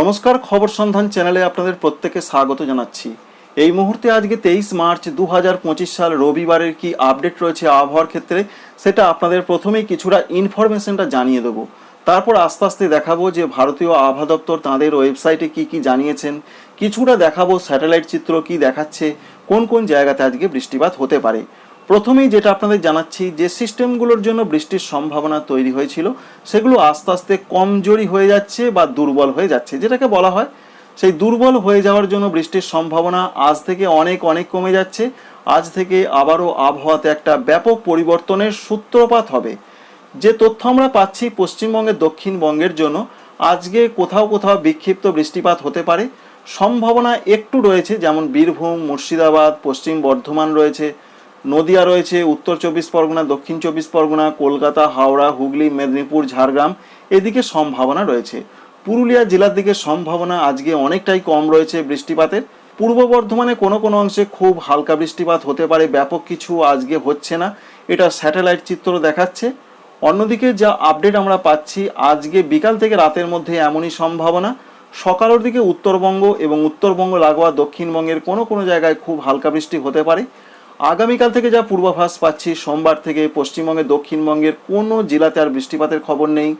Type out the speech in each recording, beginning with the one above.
নমস্কার, খবর সন্ধান চ্যানেলে আপনাদের প্রত্যেকে স্বাগত জানাচ্ছি। এই মুহূর্তে আজকে তেইশ মার্চ দু হাজার পঁচিশ সাল রবিবারের কি আপডেট রয়েছে আবহাওয়ার ক্ষেত্রে, সেটা আপনাদের প্রথমেই কিছুটা ইনফরমেশনটা জানিয়ে দেবো। তারপর আস্তে আস্তে দেখাবো যে ভারতীয় আবহাওয়া দপ্তর তাঁদের ওয়েবসাইটে কি কি জানিয়েছেন, কিছুটা দেখাবো স্যাটেলাইট চিত্র কি দেখাচ্ছে, কোন কোন জায়গাতে আজকে বৃষ্টিপাত হতে পারে। প্রথমেই যেটা আপনাদের জানাচ্ছি, যে সিস্টেমগুলোর জন্য বৃষ্টির সম্ভাবনা তৈরি হয়েছিল, সেগুলো আস্তে আস্তে কমজোরি হয়ে যাচ্ছে বা দুর্বল হয়ে যাচ্ছে। যেটাকে বলা হয়, সেই দুর্বল হয়ে যাওয়ার জন্য বৃষ্টির সম্ভাবনা আজ থেকে অনেক অনেক কমে যাচ্ছে। আজ থেকে আবারও আবহাওয়াতে একটা ব্যাপক পরিবর্তনের সূত্রপাত হবে। যে তথ্য আমরা পাচ্ছি পশ্চিমবঙ্গের দক্ষিণবঙ্গের জন্য, আজকে কোথাও কোথাও বিক্ষিপ্ত বৃষ্টিপাত হতে পারে। সম্ভাবনা একটু রয়েছে, যেমন বীরভূম, মুর্শিদাবাদ, পশ্চিম বর্ধমান রয়েছে। নদিয়া রয়েছে, উত্তর চব্বিশ পরগনা, দক্ষিণ চব্বিশ পরগনা, কলকাতা, হাওড়া, হুগলি, মেদিনীপুর, ঝাড়গ্রাম, এদিকে সম্ভাবনা রয়েছে। পুরুলিয়া জেলার দিকে সম্ভাবনা আজকে অনেকটাই কম রয়েছে বৃষ্টিপাতের। পূর্ব বর্ধমানে কোনো কোনো অংশে খুব হালকা বৃষ্টিপাত হতে পারে, ব্যাপক কিছু আজকে হচ্ছে না, এটা স্যাটেলাইট চিত্র দেখাচ্ছে। অন্যদিকে যা আপডেট আমরা পাচ্ছি, আজকে বিকাল থেকে রাতের মধ্যে এমনই সম্ভাবনা। সকালের দিকে উত্তরবঙ্গ এবং উত্তরবঙ্গ, লাগোয়া, দক্ষিণবঙ্গের কোনো কোনো জায়গায় খুব হালকা বৃষ্টি হতে পারে। আগামীকাল থেকে যা পূর্বাভাস পাচ্ছি, সোমবার থেকে পশ্চিমবঙ্গের, দক্ষিণবঙ্গের কোনো জেলাতে আর বৃষ্টিপাতের খবর নেই।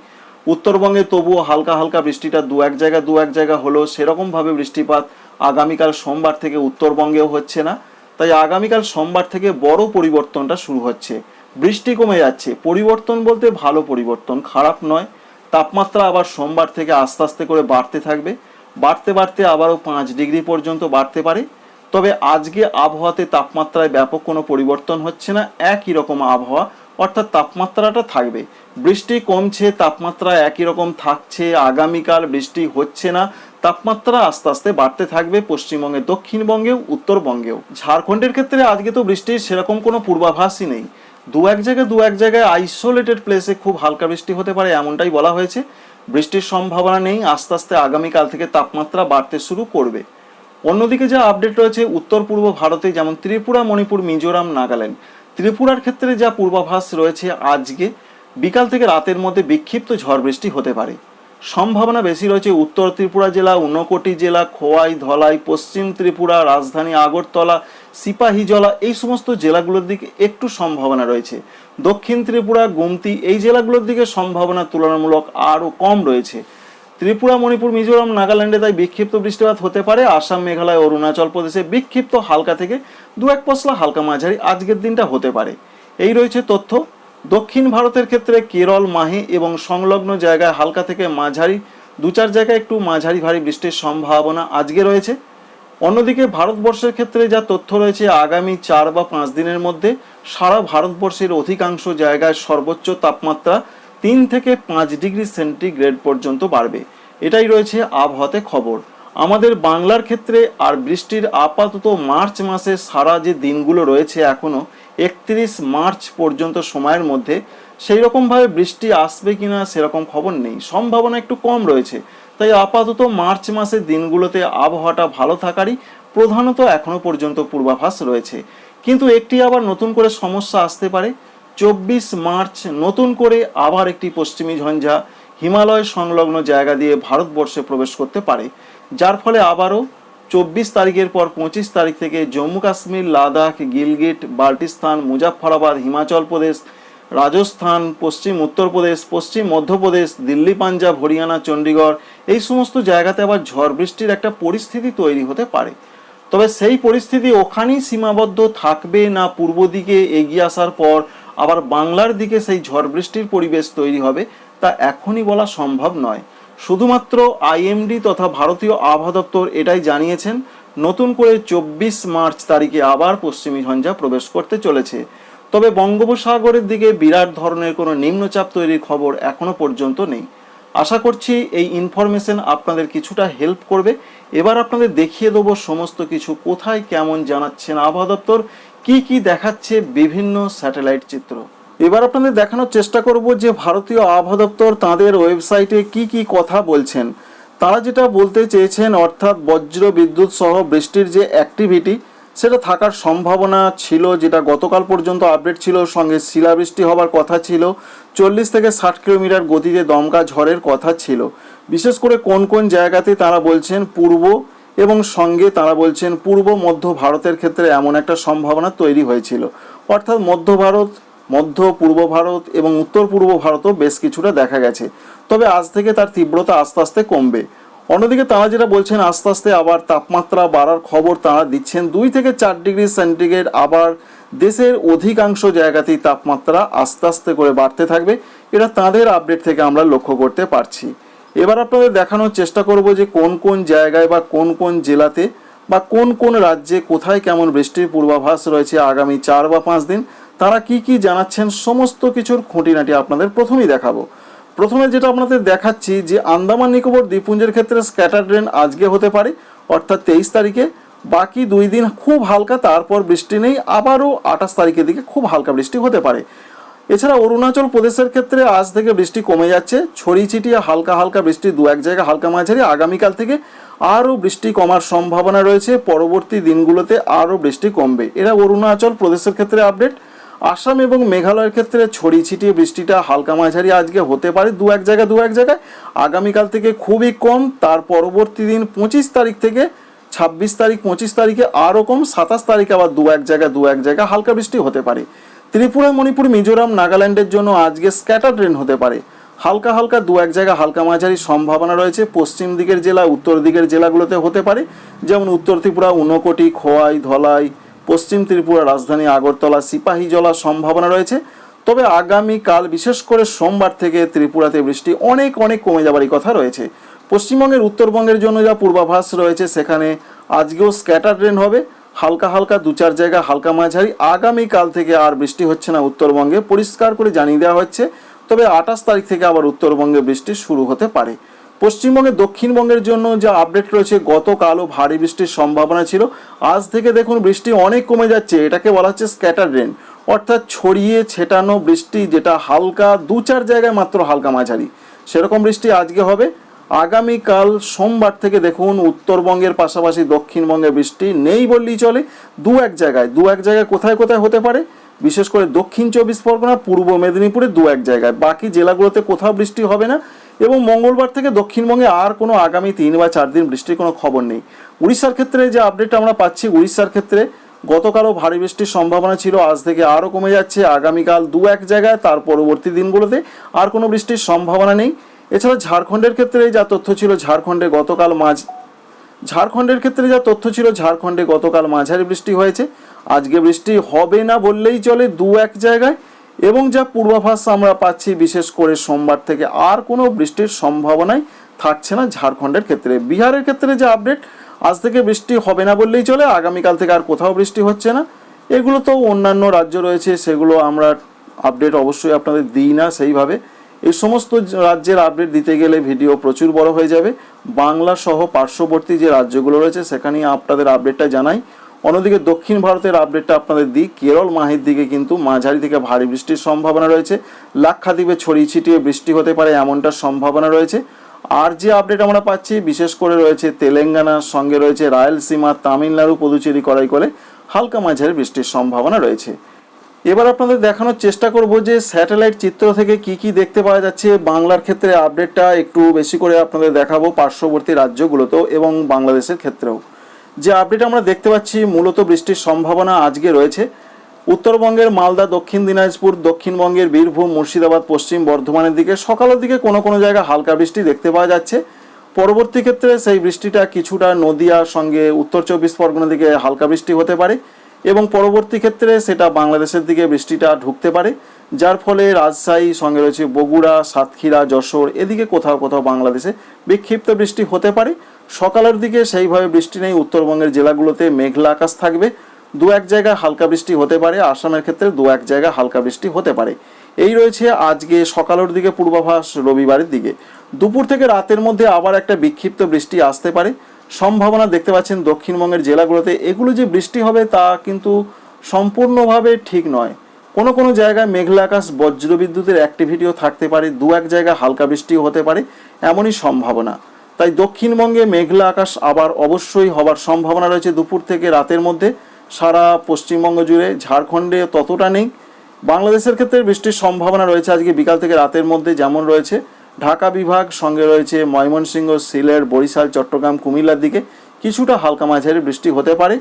উত্তরবঙ্গে তবুও হালকা হালকা বৃষ্টিটা দু এক জায়গা, দু এক জায়গা হলো সেরকমভাবে বৃষ্টিপাত আগামীকাল সোমবার থেকে উত্তরবঙ্গেও হচ্ছে না। তাই আগামীকাল সোমবার থেকে বড় পরিবর্তনটা শুরু হচ্ছে। বৃষ্টি কমে যাচ্ছে। পরিবর্তন বলতে ভালো পরিবর্তন, খারাপ নয়। তাপমাত্রা আবার সোমবার থেকে আস্তে আস্তে করে বাড়তে থাকবে। বাড়তে বাড়তে আবারও পাঁচ ডিগ্রি পর্যন্ত বাড়তে পারে। তবে আজকে আবহাওয়াতে তাপমাত্রায় ব্যাপক কোনো পরিবর্তন হচ্ছে না, একই রকম আবহাওয়া, অর্থাৎ তাপমাত্রাটা থাকবে। বৃষ্টি কমছে, তাপমাত্রা একই রকম থাকছে, আগামীকাল বৃষ্টি হচ্ছে না, তাপমাত্রা আস্তে আস্তে বাড়তে থাকবে পশ্চিমবঙ্গে, দক্ষিণবঙ্গেও, উত্তরবঙ্গেও। ঝাড়খণ্ডের ক্ষেত্রে আজকে তো বৃষ্টির সেরকম কোনো পূর্বাভাসই নেই। দু এক জায়গায় দু এক জায়গায় আইসোলেটেড প্লেসে খুব হালকা বৃষ্টি হতে পারে এমনটাই বলা হয়েছে। বৃষ্টির সম্ভাবনা নেই, আস্তে আস্তে আগামীকাল থেকে তাপমাত্রা বাড়তে শুরু করবে। অন্যদিকে যা আপডেট রয়েছে, উত্তর পূর্ব ভারতে যেমন ত্রিপুরা, মণিপুর, মিজোরাম, নাগাল্যান্ড। ত্রিপুরার ক্ষেত্রে যা পূর্বাভাস রয়েছে আজকে, বিকাল থেকে রাতের মধ্যে বিক্ষিপ্ত ঝড় বৃষ্টি হতে পারে। সম্ভাবনা বেশি রয়েছে উত্তর ত্রিপুরা জেলা, ঊনকোটি জেলা, খোয়াই, ধলাই, পশ্চিম ত্রিপুরা, রাজধানী আগরতলা সিপাহীজলা এই সমস্ত জেলাগুলোর দিকে একটু সম্ভাবনা রয়েছে। দক্ষিণ ত্রিপুরা, গুমতি, এই জেলাগুলোর দিকে সম্ভাবনা তুলনামূলক আরও কম রয়েছে। ত্রিপুরা, মণিপুর, মিজোরাম, নাগাল্যান্ডে তাই বিক্ষিপ্ত বৃষ্টিপাত হতে পারে। আসাম, মেঘালয় অরুণাচল প্রদেশে বিক্ষিপ্ত হালকা থেকে দু এক পশলা হালকা মাঝারি আজকের দিনটা হতে পারে। এই রয়েছে তথ্য। দক্ষিণ ভারতের ক্ষেত্রে কেরল, মাহে এবং সংলগ্ন জায়গায় হালকা থেকে মাঝারি, দু চার জায়গায় একটু মাঝারি ভারী বৃষ্টির সম্ভাবনা আজকে রয়েছে। অন্যদিকে ভারতবর্ষের ক্ষেত্রে যা তথ্য রয়েছে, আগামী চার বা পাঁচ দিনের মধ্যে সারা ভারতবর্ষের অধিকাংশ জায়গায় সর্বোচ্চ তাপমাত্রা তিন থেকে পাঁচ ডিগ্রি সেন্টিগ্রেড পর্যন্ত বাড়বে। এটাই রয়েছে আবহাওয়াতে খবর। আমাদের বাংলার ক্ষেত্রে আর বৃষ্টির আপাতত মার্চ মাসে সারা যে দিনগুলো রয়েছে এখনও, একত্রিশ মার্চ পর্যন্ত সময়ের মধ্যে সেই রকমভাবে বৃষ্টি আসবে কিনা সেরকম খবর নেই। সম্ভাবনা একটু কম রয়েছে। তাই আপাতত মার্চ মাসের দিনগুলোতে আবহাওয়াটা ভালো থাকারই প্রধানত এখনও পর্যন্ত পূর্বাভাস রয়েছে। কিন্তু একটি আবার নতুন করে সমস্যা আসতে পারে। চব্বিশ মার্চ নতুন করে আবার একটি পশ্চিমী ঝঞ্ঝা হিমালয় সংলগ্ন জায়গা দিয়ে ভারতবর্ষে প্রবেশ করতে পারে, যার ফলে আবারও চব্বিশ তারিখের পর পঁচিশ তারিখ থেকে জম্মু কাশ্মীর, লাদাখ, গিলগিট, বাল্টিস্তান মুজাফরাবাদ হিমাচল প্রদেশ, রাজস্থান, পশ্চিম উত্তরপ্রদেশ পশ্চিম মধ্যপ্রদেশ, দিল্লি, পাঞ্জাব, হরিয়ানা চণ্ডীগড় এই সমস্ত জায়গাতে আবার ঝড় বৃষ্টির একটা পরিস্থিতি তৈরি হতে পারে। তবে সেই পরিস্থিতি ওখানেই সীমাবদ্ধ থাকবে না পূর্ব দিকে এগিয়ে আসার পর আবার বাংলার দিকে সেই ঝড় বৃষ্টির পরিবেশ তৈরি হবে, তা এখনই বলা সম্ভব নয়। শুধুমাত্র আইএমডি তথা ভারতীয় আবহাওয়া দপ্তর এটাই জানিয়েছেন, নতুন করে চব্বিশ মার্চ তারিখে আবার পশ্চিমী ঝঞ্ঝা প্রবেশ করতে চলেছে। তবে বঙ্গোপসাগরের দিকে বিরাট ধরনের কোনো নিম্নচাপ তৈরির খবর এখনও পর্যন্ত নেই। আশা করছি এই ইনফরমেশন আপনাদের কিছুটা হেল্প করবে। এবার আপনাদের দেখিয়ে দেবো সমস্ত কিছু, কোথায় কেমন জানাচ্ছেন আবহাওয়া দপ্তর কি কি দেখাচ্ছে বিভিন্ন স্যাটেলাইট চিত্র? এবার আপনাদের দেখানোর চেষ্টা করব যে ভারতীয় আবহাওয়া দপ্তর তাদের ওয়েবসাইটে কি কি কথা বলছেন। তারা যেটা বলতে চেয়েছেন, অর্থাৎ বজ্র বিদ্যুৎ সহ বৃষ্টির যে অ্যাক্টিভিটি সেটা থাকার সম্ভাবনা ছিল, যেটা গতকাল পর্যন্ত আপডেট ছিল, সঙ্গে শিলাবৃষ্টি হবার কথা ছিল, চল্লিশ থেকে ষাট কিলোমিটার গতিতে দমকা ঝড়ের কথা ছিল। বিশেষ করে কোন কোন জায়গাতে তারা বলছেন, পূর্ব এবং সঙ্গে তারা বলছেন পূর্ব মধ্য ভারতের ক্ষেত্রে এমন একটা সম্ভাবনা তৈরি হয়েছিল। অর্থাৎ মধ্য ভারত, মধ্য পূর্ব ভারত এবং উত্তর পূর্ব ভারতও বেশ কিছুটা দেখা গেছে। তবে আজ থেকে তার তীব্রতা আস্তে আস্তে কমবে। অন্যদিকে তারা যেটা বলছেন, আস্তে আস্তে আবার তাপমাত্রা বাড়ার খবর তারা দিচ্ছেন। দুই থেকে চার ডিগ্রি সেন্টিগ্রেড আবার দেশের অধিকাংশ জায়গাতেই তাপমাত্রা আস্তে আস্তে করে বাড়তে থাকবে। এটা তাদের আপডেট থেকে আমরা লক্ষ্য করতে পারছি। এবার আপনাদের দেখানোর চেষ্টা করব যে কোন কোন জায়গায় বা কোন কোন জেলাতে বা কোন কোন রাজ্যে কোথায় কেমন বৃষ্টির পূর্বাভাস রয়েছে আগামী চার বা পাঁচ দিন, তারা কি কি জানাচ্ছেন সমস্ত কিছুর খুঁটিনাটি আপনাদের প্রথমেই দেখাবো। প্রথমে যেটা আপনাদের দেখাচ্ছি যে আন্দামান নিকোবর দ্বীপপুঞ্জের ক্ষেত্রে স্ক্যাটার ড্রেন আজকে হতে পারে, অর্থাৎ তেইশ তারিখে। বাকি দুই দিন খুব হালকা, তারপর বৃষ্টি নেই, আবারও আঠাশ তারিখের দিকে খুব হালকা বৃষ্টি হতে পারে। এছাড়া অরুণাচল প্রদেশের ক্ষেত্রে আজ থেকে বৃষ্টি কমে যাচ্ছে। ছড়িয়ে ছিটিয়ে হালকা হালকা বৃষ্টি দু এক জায়গায় হালকা মাঝারি। আগামীকাল থেকে আরও বৃষ্টি কমার সম্ভাবনা রয়েছে। পরবর্তী দিনগুলোতে আরও বৃষ্টি কমবে। এরা অরুণাচল প্রদেশের ক্ষেত্রে আপডেট। আসাম এবং মেঘালয়ের ক্ষেত্রে ছড়িয়ে ছিটিয়ে বৃষ্টিটা হালকা মাঝারি আজকে হতে পারে দু এক জায়গায়, দু এক জায়গায়। আগামীকাল থেকে খুবই কম। তার পরবর্তী দিন পঁচিশ তারিখ থেকে ছাব্বিশ তারিখ, পঁচিশ তারিখে আরও কম। সাতাশ তারিখে আবার দু এক জায়গায়, দু এক জায়গায় হালকা বৃষ্টি হতে পারে। ত্রিপুরা, মণিপুর, মিজোরাম, নাগাল্যান্ডের জন্য আজকে স্ক্যাটার ট্রেন হতে পারে। হালকা হালকা দু এক জায়গায় হালকা মাঝারি সম্ভাবনা রয়েছে। পশ্চিম দিকের জেলা, উত্তর দিকের জেলাগুলোতে হতে পারে। যেমন উত্তর ত্রিপুরা উনকোটি খোয়াই, ধলাই, পশ্চিম ত্রিপুরা, রাজধানী আগরতলা সিপাহীজলা সম্ভাবনা রয়েছে। তবে আগামী কাল বিশেষ করে সোমবার থেকে ত্রিপুরাতে বৃষ্টি অনেক অনেক কমে যাবারই কথা রয়েছে। পশ্চিমবঙ্গের উত্তরবঙ্গের জন্য যা পূর্বাভাস রয়েছে, সেখানে আজকেও স্ক্যাটার ট্রেন হবে। হালকা হালকা দু চার জায়গায় হালকা মাঝারি। আগামী কাল থেকে আর বৃষ্টি হচ্ছে না উত্তরবঙ্গে, পরিষ্কার করে জানিয়ে দেওয়া হচ্ছে। তবে আঠাশ তারিখ থেকে আবার উত্তরবঙ্গে বৃষ্টি শুরু হতে পারে। পশ্চিমবঙ্গে, দক্ষিণবঙ্গের জন্য যা আপডেট রয়েছে, গতকালও ভারী বৃষ্টির সম্ভাবনা ছিল। আজ থেকে দেখুন বৃষ্টি অনেক কমে যাচ্ছে, এটাকে বলা হচ্ছে স্ক্যাটার রেন অর্থাৎ ছড়িয়ে ছেটানো বৃষ্টি যেটা হালকা দু চার জায়গায় মাত্র হালকা মাঝারি। সেরকম বৃষ্টি আজকে হবে। আগামীকাল সোমবার থেকে দেখুন উত্তরবঙ্গের পাশাপাশি দক্ষিণবঙ্গে বৃষ্টি নেই বললেই চলে। দু এক জায়গায়, দু এক জায়গায় কোথায় কোথায় হতে পারে? বিশেষ করে দক্ষিণ চব্বিশ পরগনা, পূর্ব মেদিনীপুরে দু এক জায়গায়। বাকি জেলাগুলোতে কোথাও বৃষ্টি হবে না এবং মঙ্গলবার থেকে দক্ষিণবঙ্গে আর কোনো আগামী তিন বা চার দিন বৃষ্টির কোনো খবর নেই। উড়িষ্যার ক্ষেত্রে যে আপডেট আমরা পাচ্ছি, উড়িষ্যার ক্ষেত্রে গতকালও ভারী বৃষ্টির সম্ভাবনা ছিল, আজ থেকে আরও কমে যাচ্ছে। আগামীকাল দু এক জায়গায়, তার পরবর্তী দিনগুলোতে আর কোনো বৃষ্টির সম্ভাবনা নেই। এছাড়া ঝাড়খণ্ডের ক্ষেত্রে যা তথ্য ছিল, ঝাড়খণ্ডে গতকাল মাঝ, ঝাড়খণ্ডের ক্ষেত্রে যা তথ্য ছিল, ঝাড়খণ্ডে গতকাল মাঝারি বৃষ্টি হয়েছে। আজকে বৃষ্টি হবে না বললেই চলে দু এক জায়গায় এবং যা পূর্বাভাস আমরা পাচ্ছি, বিশেষ করে সোমবার থেকে আর কোনো বৃষ্টির সম্ভাবনাই থাকছে না ঝাড়খণ্ডের ক্ষেত্রে। বিহারের ক্ষেত্রে যে আপডেট আজ থেকে বৃষ্টি হবে না বললেই চলে, আগামীকাল থেকে আর কোথাও বৃষ্টি হচ্ছে না। এগুলো তো অন্যান্য রাজ্য রয়েছে, সেগুলো আমরা আপডেট অবশ্যই আপনাদের দিই না সেইভাবে। এই সমস্ত রাজ্যের আপডেট দিতে গেলে ভিডিও প্রচুর বড় হয়ে যাবে। বাংলা সহ পার্শ্ববর্তী যে রাজ্যগুলো রয়েছে সেখানে আপনাদের আপডেটটা জানাই। অন্যদিকে দক্ষিণ ভারতের আপডেটটা আপনাদের দিই। কেরল মাহির দিকে কিন্তু মাঝারি থেকে ভারী বৃষ্টির সম্ভাবনা রয়েছে। লাক্ষাদ্বীপে ছড়িয়ে ছিটিয়ে বৃষ্টি হতে পারে এমনটা সম্ভাবনা রয়েছে। আর যে আপডেট আমরা পাচ্ছি, বিশেষ করে রয়েছে তেলেঙ্গানার সঙ্গে রয়েছে রায়লসীমা, তামিলনাড়ু, পুদুচেরি করাইকলে হালকা মাঝারি বৃষ্টির সম্ভাবনা রয়েছে। এবার আপনাদের দেখানোর চেষ্টা করব যে স্যাটেলাইট চিত্র থেকে কি কি দেখতে পাওয়া যাচ্ছে। বাংলার ক্ষেত্রে আপডেটটা একটু বেশি করে আপনাদের দেখাবো পার্শ্ববর্তী রাজ্যগুলোতেও এবং বাংলাদেশের ক্ষেত্রেও। যে আপডেট আমরা দেখতে পাচ্ছি, মূলত বৃষ্টির সম্ভাবনা আজকে রয়েছে। উত্তরবঙ্গের মালদা, দক্ষিণ দিনাজপুর, দক্ষিণবঙ্গের বীরভূম, মুর্শিদাবাদ, পশ্চিম বর্ধমানের দিকে, সকালের দিকে কোনো কোনো জায়গায় হালকা বৃষ্টি দেখতে পাওয়া যাচ্ছে। পরবর্তী ক্ষেত্রে সেই বৃষ্টিটা কিছুটা নদিয়ার সঙ্গে উত্তর চব্বিশ পরগনার দিকে হালকা বৃষ্টি হতে পারে। এবং পরবর্তী ক্ষেত্রে সেটা বাংলাদেশের দিকে বৃষ্টিটা ঢুকতে পারে, যার ফলে রাজশাহী, সঙ্গে রয়েছে বগুড়া, সাতক্ষীরা, যশোর, এদিকে কোথাও কোথাও বাংলাদেশে বিক্ষিপ্ত বৃষ্টি হতে পারে। সকালের দিকে সেইভাবে বৃষ্টি নেই, উত্তরবঙ্গের জেলাগুলোতে মেঘলা আকাশ থাকবে। দু এক জায়গায় হালকা বৃষ্টি হতে পারে, আসামের ক্ষেত্রে দু এক জায়গায় হালকা বৃষ্টি হতে পারে। এই রয়েছে আজকে সকালের দিকে পূর্বাভাস রবিবারের দিকে। দুপুর থেকে রাতের মধ্যে আবার একটা বিক্ষিপ্ত বৃষ্টি আসতে পারে। সম্ভাবনা দেখতে পাচ্ছেন দক্ষিণবঙ্গের জেলাগুলোতে। এগুলো যে বৃষ্টি হবে তা কিন্তু সম্পূর্ণভাবে ঠিক নয়। কোনো কোনো জায়গায় মেঘলা আকাশ, বজ্রবিদ্যুতের অ্যাক্টিভিটিও থাকতে পারে। দু এক জায়গায় হালকা বৃষ্টিও হতে পারে, এমনই সম্ভাবনা। তাই দক্ষিণবঙ্গে মেঘলা আকাশ আবার অবশ্যই হবার সম্ভাবনা রয়েছে দুপুর থেকে রাতের মধ্যে। সারা পশ্চিমবঙ্গ জুড়ে ঝাড়খণ্ডে ততটা নেই। বাংলাদেশের ক্ষেত্রে বৃষ্টির সম্ভাবনা রয়েছে আজকে বিকাল থেকে রাতের মধ্যে যেমন রয়েছে। ঢাকা বিভাগ সঙ্গে রয়েছে ময়মনসিংহ সিলেট, বরিশাল, চট্টগ্রাম, কুমিল্লার দিকে। কিছুটা হালকা মাঝারি বৃষ্টি হতে পারে।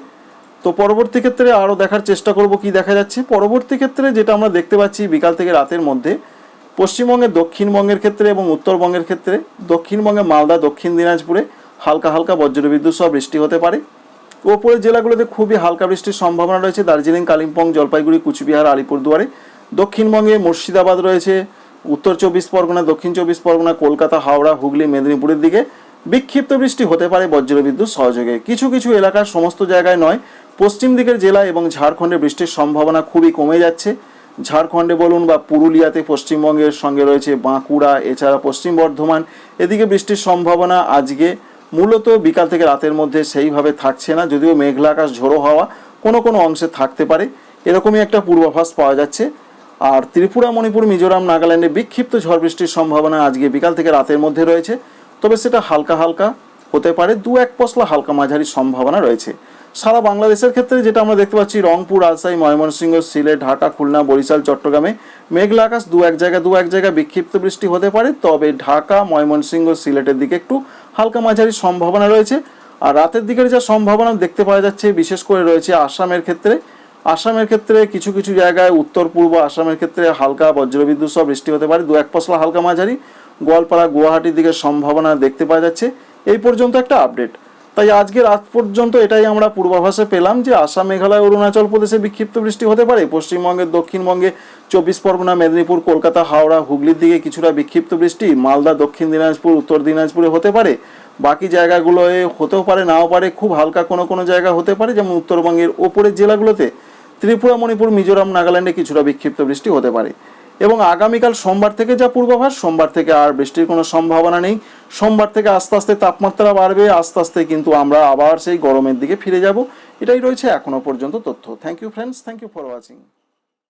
তো পরবর্তী ক্ষেত্রে আরও দেখার চেষ্টা করব কি দেখা যাচ্ছে। পরবর্তী ক্ষেত্রে যেটা আমরা দেখতে পাচ্ছি বিকাল থেকে রাতের মধ্যে পশ্চিমবঙ্গের দক্ষিণবঙ্গের ক্ষেত্রে এবং উত্তরবঙ্গের ক্ষেত্রে, দক্ষিণবঙ্গে মালদা, দক্ষিণ দিনাজপুরে হালকা হালকা বজ্রবিদ্যুৎ সহ বৃষ্টি হতে পারে। ওপরের জেলাগুলোতে খুবই হালকা বৃষ্টির সম্ভাবনা রয়েছে। দার্জিলিং, কালিম্পং, জলপাইগুড়ি, কুচবিহার, আলিপুরদুয়ারে। দক্ষিণবঙ্গে মুর্শিদাবাদ রয়েছে। উত্তর চব্বিশ পরগনা, দক্ষিণ চব্বিশ পরগনা, কলকাতা, হাওড়া, হুগলি, মেদিনীপুরের দিকে বিক্ষিপ্ত বৃষ্টি হতে পারে বজ্রবিদ্যুৎ সহযোগে। কিছু কিছু এলাকার সমস্ত জায়গায় নয়, পশ্চিম দিকের জেলা এবং ঝাড়খণ্ডে বৃষ্টির সম্ভাবনা খুবই কমে যাচ্ছে। ঝাড়খণ্ডে বলুন বা পুরুলিয়াতে পশ্চিমবঙ্গের সঙ্গে রয়েছে বাঁকুড়া, এছাড়া পশ্চিম বর্ধমান। এদিকে বৃষ্টির সম্ভাবনা আজকে মূলত বিকাল থেকে রাতের মধ্যে সেইভাবে থাকছে না, যদিও মেঘলা আকাশ ঝোড়ো হওয়া কোনো কোনো অংশে থাকতে পারে। এরকমই একটা পূর্বাভাস পাওয়া যাচ্ছে। আর ত্রিপুরা, মণিপুর, মিজোরাম, নাগাল্যান্ডে বিক্ষিপ্ত ঝড় বৃষ্টির সম্ভাবনা আজকে বিকাল থেকে রাতের মধ্যে রয়েছে। তবে সেটা হালকা হালকা হতে পারে, দু এক পশলা হালকা মাঝারি সম্ভাবনা রয়েছে। সারা বাংলাদেশের ক্ষেত্রে যেটা আমরা দেখতে পাচ্ছি, রংপুর, রাজশাহী, ময়মনসিংহ, সিলেট, ঢাকা, খুলনা, বরিশাল, চট্টগ্রামে মেঘলা আকাশ দু এক জায়গায় দু এক জায়গায় বিক্ষিপ্ত বৃষ্টি হতে পারে। তবে ঢাকা, ময়মনসিংহ, সিলেটের দিকে একটু হালকা মাঝারি সম্ভাবনা রয়েছে। আর রাতের দিকের যা সম্ভাবনা দেখতে পাওয়া যাচ্ছে, বিশেষ করে রয়েছে আসামের ক্ষেত্রে আসামের ক্ষেত্রে কিছু কিছু জায়গায় উত্তর, পূর্ব আসামের ক্ষেত্রে হালকা বজ্রবিদ্যুৎ সহ বৃষ্টি হতে পারে। দু এক পশলা হালকা মাঝারি। গোয়ালপাড়া, গুয়াহাটির দিকে সম্ভাবনা দেখতে পাওয়া যাচ্ছে। এই পর্যন্ত একটা আপডেট তাই আজকে রাত পর্যন্ত এটাই আমরা পূর্বাভাসে পেলাম যে আসাম, মেঘালয়, অরুণাচল প্রদেশে বিক্ষিপ্ত বৃষ্টি হতে পারে। পশ্চিমবঙ্গের, দক্ষিণবঙ্গে, চব্বিশ পরগনা, মেদিনীপুর, কলকাতা, হাওড়া, হুগলির দিকে কিছুটা বিক্ষিপ্ত বৃষ্টি। মালদা, দক্ষিণ দিনাজপুর, উত্তর দিনাজপুরে হতে পারে। বাকি জায়গাগুলোয় হতেও পারে, নাও পারে। খুব হালকা কোনো কোনো জায়গা হতে পারে, যেমন উত্তরবঙ্গের ওপরের জেলাগুলোতে। ত্রিপুরা, মণিপুর, মিজোরাম, নাগাল্যান্ডে কিছুটা বিক্ষিপ্ত বৃষ্টি হতে পারে। এবং আগামীকাল সোমবার থেকে যা পূর্বাভাস, সোমবার থেকে আর বৃষ্টির কোনো সম্ভাবনা নেই। সোমবার থেকে আস্তে আস্তে তাপমাত্রা বাড়বে, আস্তে আস্তে কিন্তু আমরা আবার সেই গরমের দিকে ফিরে যাব। এটাই রয়েছে এখনও পর্যন্ত তথ্য। Thank you friends thank you for watching